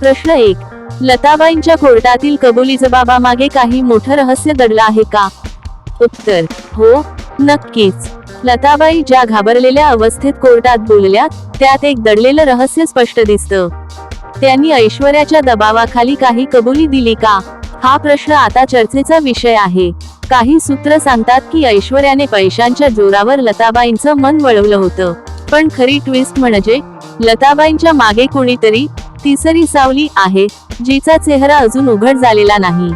प्रश्न एक. लताबाईंच्या कोर्टातील कबुली जबाबामागे काही मोठं रहस्य दडलं आहे का? उत्तर. हो नक्कीच. लताबाई ज्या घाबरलेल्या अवस्थेत कोर्टात बोलल्या त्यात एक दडलेलं रहस्य स्पष्ट दिसतं. त्यांनी ऐश्वर्याच्या दबावाखाली काही कबुली दिली का? हा प्रश्न आता चर्चेचा विषय आहे. काही सूत्र सांगतात की ऐश्वर्याने पैशांच्या जोरावर लताबाईंचं मन वळवलं होतं. पण खरी ट्विस्ट म्हणजे लताबाईंच्या मागे कोणीतरी तिसरी सावली आहे जिचा चेहरा अजून उघड झालेला नाही.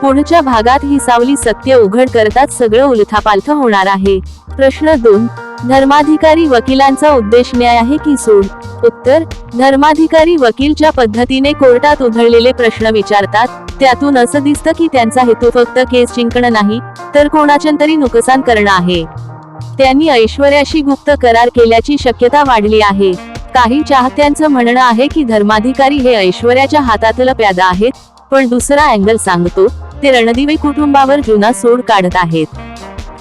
पुढच्या भागात ही सावली सत्य उघड करताच सगळं उलथापालथ होणार आहे. प्रश्न दोन धर्माधिकारी वकिलांचा उद्देश न्याय आहे की सूड? उत्तर धर्माधिकारी वकील ज्या पद्धतीने कोर्टात उधळलेले प्रश्न विचारतात त्यातून असं दिसतं की त्यांचा हेतू फक्त केस जिंकणं नाही तर कोणाच्या तरी नुकसान करणं आहे. त्यांनी ऐश्वर्याशी गुप्त करार केल्याची शक्यता वाढली आहे. काही चाहत्यांचं म्हणणं आहे की धर्माधिकारी हे ऐश्वर्याच्या हातातलं प्यादा आहेत पण दुसरा अँगल सांगतो ते रणदिवे कुटुंबावर जुना सोड काढत आहेत.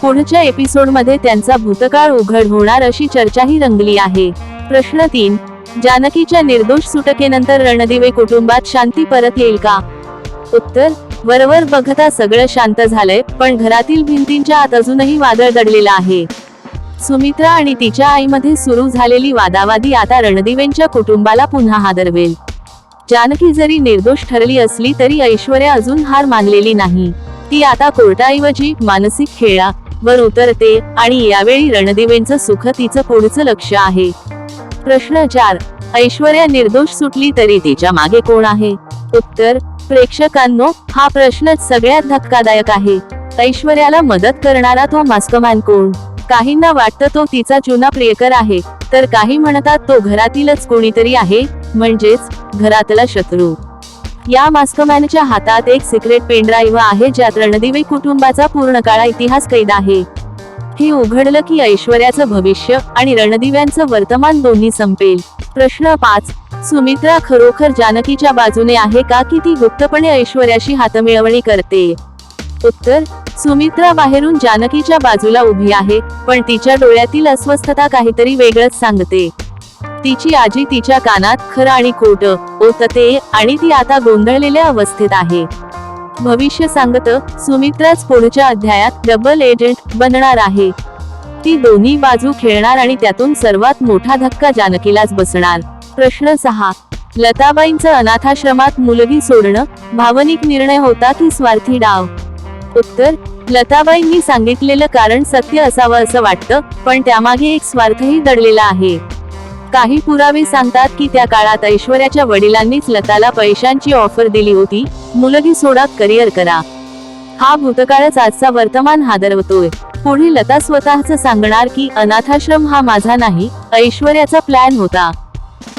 पुढच्या एपिसोडमध्ये त्यांचा भूतकाळ उघड होणार अशी चर्चाही रंगली आहे. प्रश्न तीन जानकीच्या निर्दोष सुटकेनंतर रणदिवे कुटुंबात शांती परत येईल का? उत्तर वरवर बघता सगळं शांत झालंय पण घरातील भिंतींच्या आत अजूनही वादळ दडलेलं आहे. सुमित्रा आणि तिच्या आईमध्ये सुरू झालेली वादावादी आता रणदिवेंच्या कुटुंबाला पुन्हा हादरवेल. जानकी जरी निर्दोष ठरली असली तरी ऐश्वर्या अजून हार मानलेली नाही. ती आता कोर्टाऐवजी मानसिक खेळा वर उतरते आणि यावेळी रणदिवेंचं सुख तिचं पुढचं लक्ष आहे. प्रश्न चार ऐश्वर्या निर्दोष सुटली तरी तिच्यामागे कोण आहे? उत्तर प्रेक्षकांनो हा प्रश्नच सगळ्यात धक्कादायक आहे. ऐश्वर्याला मदत करणारा तो मास्कमॅन कोण? काहींना वाटतं तो तिचा जुना प्रियकर आहे तर काही म्हणतात तो घरातीलच कोणीतरी आहे म्हणजेच घरातला शत्रू. या मास्कमॅनच्या हातात एक सिक्रेट पेनड्राईव्ह आहे ज्यात रणदिवे कुटुंबाचा पूर्ण काळा इतिहास कैद आहे. हे उघडलं की ऐश्वर्याचं भविष्य आणि रणदिव्यांचं वर्तमान दोन्ही संपेल. प्रश्न पाच सुमित्रा खरोखर जानकीच्या बाजूने आहे का की ती गुप्तपणे ऐश्वर्याशी हातमिळवणी करते? उत्तर सुमित्रा बाहेरून जानकीच्या बाजूला उभी आहे पण तिच्या डोळ्यातील अस्वस्थता काहीतरी वेगळंच सांगते. तिची आजी तिच्या कानात खरं आणि खोट ओतते आणि ती आता गोंधळलेल्या अवस्थेत आहे. भविष्य सांगत सुमित्राच पुढच्या अध्यायात डबल एजंट बनणार आहे. ती दोन्ही बाजू खेळणार आणि त्यातून सर्वात मोठा धक्का जानकीलाच बसणार. प्रश्न सहा. लताबाईंचं अनाथाश्रमात मुलगी सोडणं भावनिक निर्णय होता की स्वार्थी डाव? उत्तर लताबाईंनी सांगितलेलं कारण सत्य असावं असं वाटतं पण त्यामागे एक स्वार्थही दडलेला आहे. काही पुरावे सांगतात की त्या काळात ऐश्वर्याच्या वडिलांनीच लताला पैशांची ऑफर दिली होती मुलगी सोडा करिअर करा. हा भूतकाळच आजचा वर्तमान हादरवतोय. पुढे लता स्वतःच सांगणार की अनाथाश्रम हा माझा नाही ऐश्वर्याचा प्लॅन होता.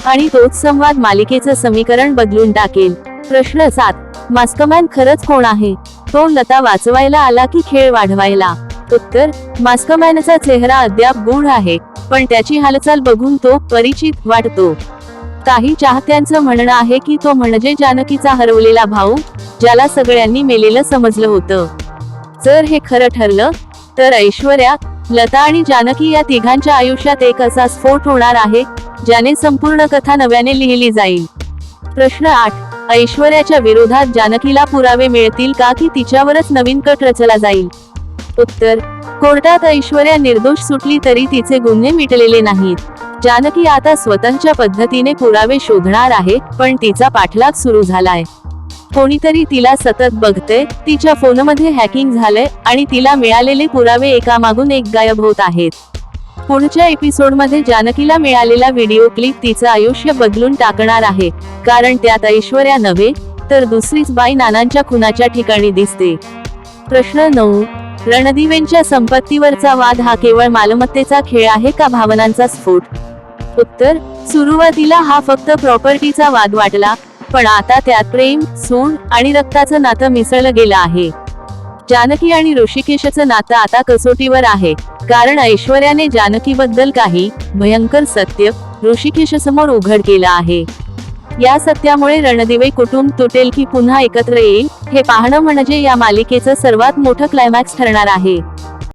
आणि तोच संवाद मालिकेचं समीकरण बदलून टाकेल. प्रश्न सात. मास्कमॅन खरंच कोण आहे? तो लता वाचवायला आला की खेळ वाढवायला? उत्तर मास्कमॅनचा चेहरा अद्याप गूढ आहे पण त्याची हालचाल बघून तो परिचित वाटतो. काही चाहत्यांचं म्हणणं आहे की तो म्हणजे जानकीचा हरवलेला भाऊ ज्याला सगळ्यांनी मेलेलं समजलं होतं. जर हे खरं ठरलं तर ऐश्वर्या लता आणि जानकी या तिघांच्या आयुष्यात एक असा स्फोट होणार आहे ज्याने संपूर्ण कथा नव्याने लिहिली जाईल. प्रश्न आठ. ऐश्वर्याच्या विरोधात जानकीला पुरावे मिळतील का की तिच्यावरच नवीन कट रचला जाईल? उत्तर कोर्टात ऐश्वर्या निर्दोष सुटली तरी तिचे गुन्हे मिटलेले नाहीत. जानकी आता स्वतःच्या पद्धतीने पुरावे शोधणार आहे पण तिचा पाठलाग सुरू झालाय. कोणीतरी तिला सतत बघते तिच्या फोनमध्ये हॅकिंग झालंय आणि तिला मिळालेले पुरावे एकामागून एक गायब होत आहेत. पुढच्या एपिसोडमध्ये जानकीला मिळालेला व्हिडिओ क्लिप तिचं आयुष्य बदलून टाकणार आहे. कारण त्यात ऐश्वर्या नव्हे तर दुसरीच बाई नानांच्या खुनाच्या ठिकाणी दिसते. प्रश्न नऊ रणदिवेंच्या संपत्तीवरचा वाद हा केवळ मालमत्तेचा खेळ आहे का भावनांचा स्फोट? उत्तर सुरुवातीला हा फक्त प्रॉपर्टीचा वाद वाटला पण आता त्यात प्रेम सूड आणि रक्ताचं नातं मिसळलं गेलं आहे. जानकी आणि ऋषिकेशचं नातं आता कसोटीवर आहे. कारण ऐश्वर्याने जानकीबद्दल काही भयंकर सत्य ऋषिकेशसमोर उघड केलं आहे. या सत्यामुळे रणदिवे कुटुंब तुटेल की पुन्हा एकत्र येईल हे पाहणं म्हणजे या मालिकेचं सर्वात मोठं क्लायमॅक्स ठरणार आहे.